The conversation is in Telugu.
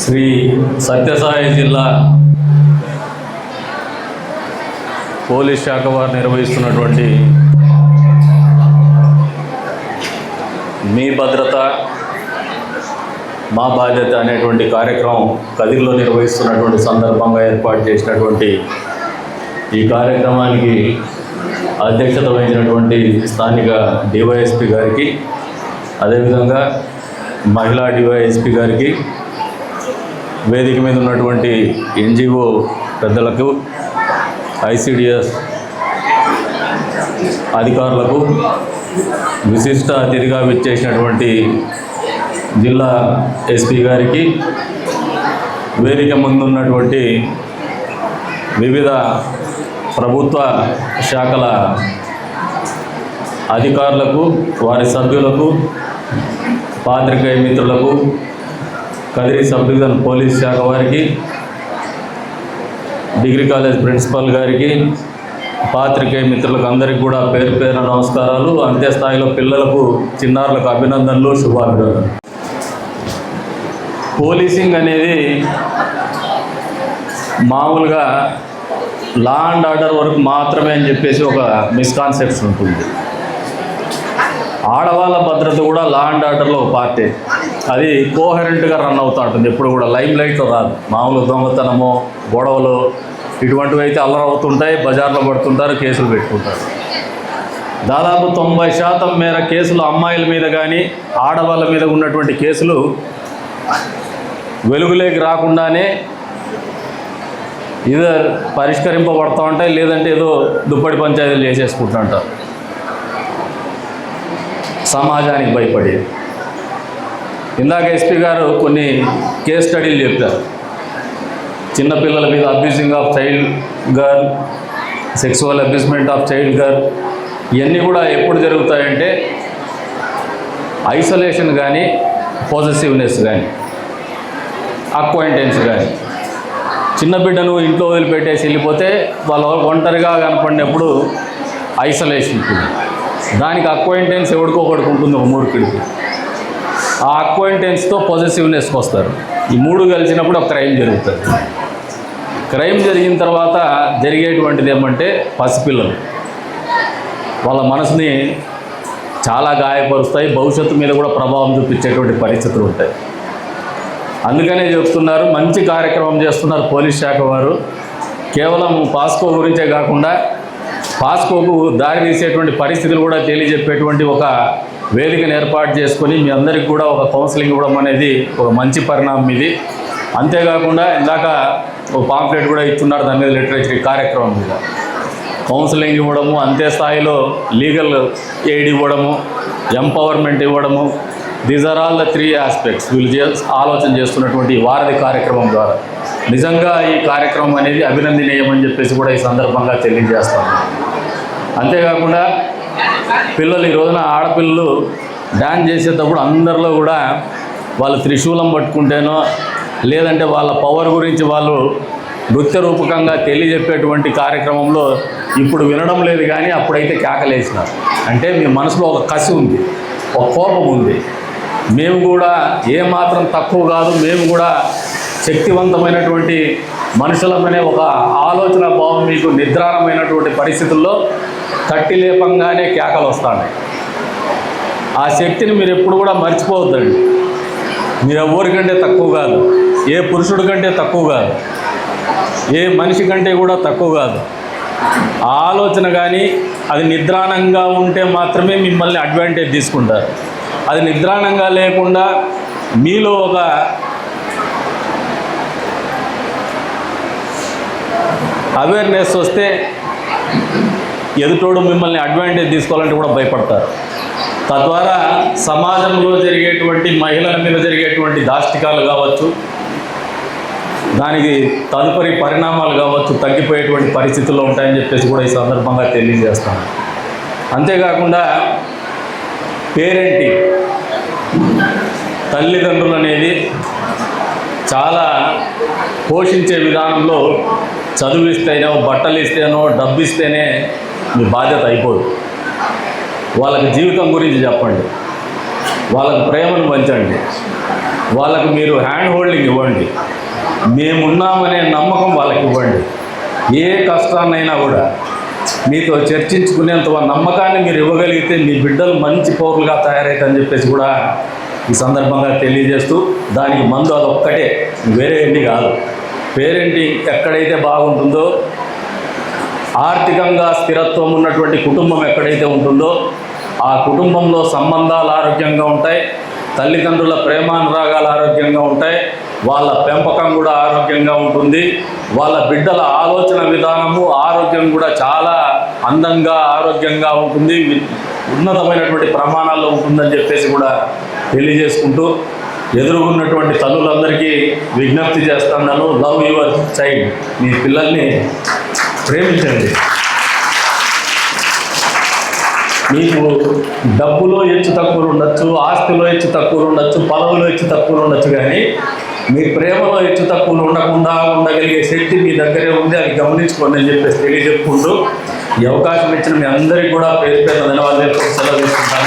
శ్రీ సత్యసాయి జిల్లా పోలీస్ శాఖ వారు నిర్వహిస్తున్నటువంటి మీ భద్రత మా బాధ్యత అనేటువంటి కార్యక్రమం కదిరిలో నిర్వహిస్తున్నటువంటి సందర్భంగా ఏర్పాటు చేసినటువంటి ఈ కార్యక్రమానికి అధ్యక్షత వహించినటువంటి స్థానిక డివైఎస్పి గారికి అదేవిధంగా మహిళా డివైఎస్పి గారికి వేదిక మీద ఉన్నటువంటి ఎన్జిఓ పెద్దలకు ఐసిడిఎస్ అధికారులకు విశిష్ట అతిథిగా విచ్చేసినటువంటి జిల్లా ఎస్పీ గారికి వేదిక ముందున్నటువంటి వివిధ ప్రభుత్వ శాఖల అధికారులకు వారి సభ్యులకు పాత్రికేయ మిత్రులకు కదిరి సబ్ డివిజన్ పోలీస్ శాఖ వారికి డిగ్రీ కాలేజ్ ప్రిన్సిపల్ గారికి పాత్రికేయ మిత్రులకు అందరికీ కూడా పేరు పేరున నమస్కారాలు. అంతే స్థాయిలో పిల్లలకు చిన్నారులకు అభినందనలు శుభాభినందనలు. పోలీసింగ్ అనేది మామూలుగా లా అండ్ ఆర్డర్ వరకు మాత్రమే అని చెప్పేసి ఒక మిస్కాన్సెప్షన్ ఉంటుంది. ఆడవాళ్ళ భద్రత కూడా లా అండ్ ఆర్డర్లో ఒక పార్టీ. అది కోహరెంట్గా రన్ అవుతూ ఉంటుంది. ఎప్పుడు కూడా లైమ్ లైట్ రాదు. మామూలు దొంగతనము గొడవలు ఇటువంటివి అయితే అల్లరవుతుంటాయి బజార్లో పడుతుంటారు కేసులు పెట్టుకుంటారు. దాదాపు తొంభై శాతం మేర కేసులు అమ్మాయిల మీద కానీ ఆడవాళ్ళ మీద ఉన్నటువంటి కేసులు వెలుగులోకి రాకుండానే ఇదే పరిష్కరింపబడతా ఉంటాయి లేదంటే ఏదో దుప్పటి పంచాయతీలు చేసేసుకుంటుంటారు సమాజానికి భయపడేది. ఇందాక ఎస్పీ గారు కొన్ని కేస్ స్టడీలు చెప్పారు. చిన్నపిల్లల మీద abusing of child girl sexual abusement of child girl ఇవన్నీ కూడా ఎప్పుడు జరుగుతాయంటే ఐసోలేషన్ కానీ పాజిటివ్నెస్ కానీ అక్వైంటెన్స్ కానీ. చిన్న బిడ్డను ఇంట్లో వదిలిపెట్టేసి వెళ్ళిపోతే వాళ్ళ ఒంటరిగా కనపడినప్పుడు ఐసోలేషన్ దానికి అక్వైంటెన్స్ ఎవడికో ఒకడికి ఉంటుంది ఒక మూర్ఖుడికి. ఆ అక్వైంటెన్స్తో పొజిటివ్నెస్కి వస్తారు. ఈ మూడు కలిసినప్పుడు ఒక క్రైమ్ జరుగుతుంది. క్రైమ్ జరిగిన తర్వాత జరిగేటువంటిది ఏమంటే పసిపిల్లలు. వాళ్ళ మనసుని చాలా గాయపరుస్తాయి భవిష్యత్తు మీద కూడా ప్రభావం చూపించేటువంటి పరిస్థితులు ఉంటాయి. అందుకనే చెప్తున్నారు మంచి కార్యక్రమం చేస్తున్నారు పోలీస్ శాఖ వారు. కేవలం పాస్కో గురించే కాకుండా పాస్కోకు దారి తీసేటువంటి పరిస్థితులు కూడా తెలియజెప్పేటువంటి ఒక వేదికను ఏర్పాటు చేసుకొని మీ అందరికి కూడా ఒక కౌన్సిలింగ్ ఇవ్వడం అనేది ఒక మంచి పరిణామం ఇది. అంతేకాకుండా ఇందాక ఒక పాంప్లెట్ కూడా ఇస్తున్నారు దాని మీద లిటరేచర్ కార్యక్రమం మీద. కౌన్సిలింగ్ ఇవ్వడము అంతే స్థాయిలో లీగల్ ఎయిడ్ ఇవ్వడము ఎంపవర్మెంట్ ఇవ్వడము these are all the three aspects వీళ్ళు చే ఆలోచన చేస్తున్నటువంటి వారధి కార్యక్రమం ద్వారా. నిజంగా ఈ కార్యక్రమం అనేది అభినందనీయమని చెప్పేసి కూడా ఈ సందర్భంగా తెలియజేస్తాను. అంతేకాకుండా పిల్లలు ఈ రోజున ఆడపిల్లలు డ్యాన్స్ చేసేటప్పుడు అందరిలో కూడా వాళ్ళు త్రిశూలం పట్టుకుంటేనో లేదంటే వాళ్ళ పవర్ గురించి వాళ్ళు నృత్య రూపకంగా తెలియజెప్పేటువంటి కార్యక్రమంలో ఇప్పుడు వినడం లేదు కానీ అప్పుడైతే కేకలేసినారు. అంటే మీ మనసులో ఒక కసి ఉంది ఒక కోపం ఉంది. మేము కూడా ఏమాత్రం తక్కువ కాదు మేము కూడా శక్తివంతమైనటువంటి మనుషులమనే ఒక ఆలోచన భావం మీకు నిద్రాణమైనటువంటి పరిస్థితుల్లో తట్టి లేపంగానే కేకలు వస్తాయి ఆ శక్తిని మీరు ఎప్పుడు కూడా మర్చిపోవద్దండి. మీరు ఎవరికంటే తక్కువ కాదు. ఏ పురుషుడి కంటే తక్కువ కాదు. ఏ మనిషి కంటే కూడా తక్కువ కాదు. ఆ ఆలోచన కానీ అది నిద్రాణంగా ఉంటే మాత్రమే మిమ్మల్ని అడ్వాంటేజ్ తీసుకుంటారు. అది నిద్రాణంగా లేకుండా మీలో ఒక అవేర్నెస్ వస్తే ఎదుటోడు మిమ్మల్ని అడ్వాంటేజ్ తీసుకోవాలంటే కూడా భయపడతారు. తద్వారా సమాజంలో జరిగేటువంటి మహిళల మీద జరిగేటువంటి దాష్టికాలు కావచ్చు దానికి తదుపరి పరిణామాలు కావచ్చు తగ్గిపోయేటువంటి పరిస్థితుల్లో ఉంటాయని చెప్పేసి కూడా ఈ సందర్భంగా తెలియజేస్తాను. అంతేకాకుండా పేరెంటింగ్ తల్లిదండ్రులు అనేది చాలా పోషించే విధానంలో చదువు ఇస్తేనో బట్టలు ఇస్తేనో డబ్బు ఇస్తేనే మీ బాధ్యత అయిపోదు. వాళ్ళకి జీవితం గురించి చెప్పండి. వాళ్ళకు ప్రేమను పంచండి. వాళ్ళకు మీరు హ్యాండ్ హోల్డింగ్ ఇవ్వండి. మేమున్నామనే నమ్మకం వాళ్ళకి ఇవ్వండి. ఏ కష్టాన్నైనా కూడా మీతో చర్చించుకునేంత నమ్మకాన్ని మీరు ఇవ్వగలిగితే మీ బిడ్డలు మంచి పౌరులుగా తయారైతని చెప్పేసి కూడా ఈ సందర్భంగా తెలియజేస్తూ దానికి మందు అదొక్కటే. వేరే ఏంటి కాదు. పేరెంటింగ్ ఎక్కడైతే బాగుంటుందో ఆర్థికంగా స్థిరత్వం ఉన్నటువంటి కుటుంబం ఎక్కడైతే ఉంటుందో ఆ కుటుంబంలో సంబంధాలు ఆరోగ్యంగా ఉంటాయి తల్లిదండ్రుల ప్రేమానురాగాలు ఆరోగ్యంగా ఉంటాయి వాళ్ళ పెంపకం కూడా ఆరోగ్యంగా ఉంటుంది వాళ్ళ బిడ్డల ఆలోచన విధానము ఆరోగ్యం కూడా చాలా అందంగా ఆరోగ్యంగా ఉంటుంది ఉన్నతమైనటువంటి ప్రమాణాల్లో ఉంటుందని చెప్పేసి కూడా తెలియజేసుకుంటూ ఎదురుగున్నటువంటి తల్లులందరికీ విజ్ఞప్తి చేస్తున్నాను లవ్ యువర్ చైల్డ్. మీ పిల్లల్ని ప్రేమించండి. మీకు డబ్బులో హెచ్చు తక్కువలు ఉండొచ్చు ఆస్తిలో హెచ్చు తక్కువలు ఉండొచ్చు పొలంలో హెచ్చు తక్కువలు ఉండొచ్చు కానీ మీ ప్రేమలో హెచ్చు తక్కువలు ఉండకుండా ఉండగలిగే శక్తి మీ దగ్గరే ఉంది అది గమనించుకోండి అని చెప్పేసి తెలియజెప్పుకుంటూ ఈ అవకాశం ఇచ్చిన మీ అందరికీ కూడా పేరు పేరు ధన్యవాదాలు సెలవు తీసుకుంటాను.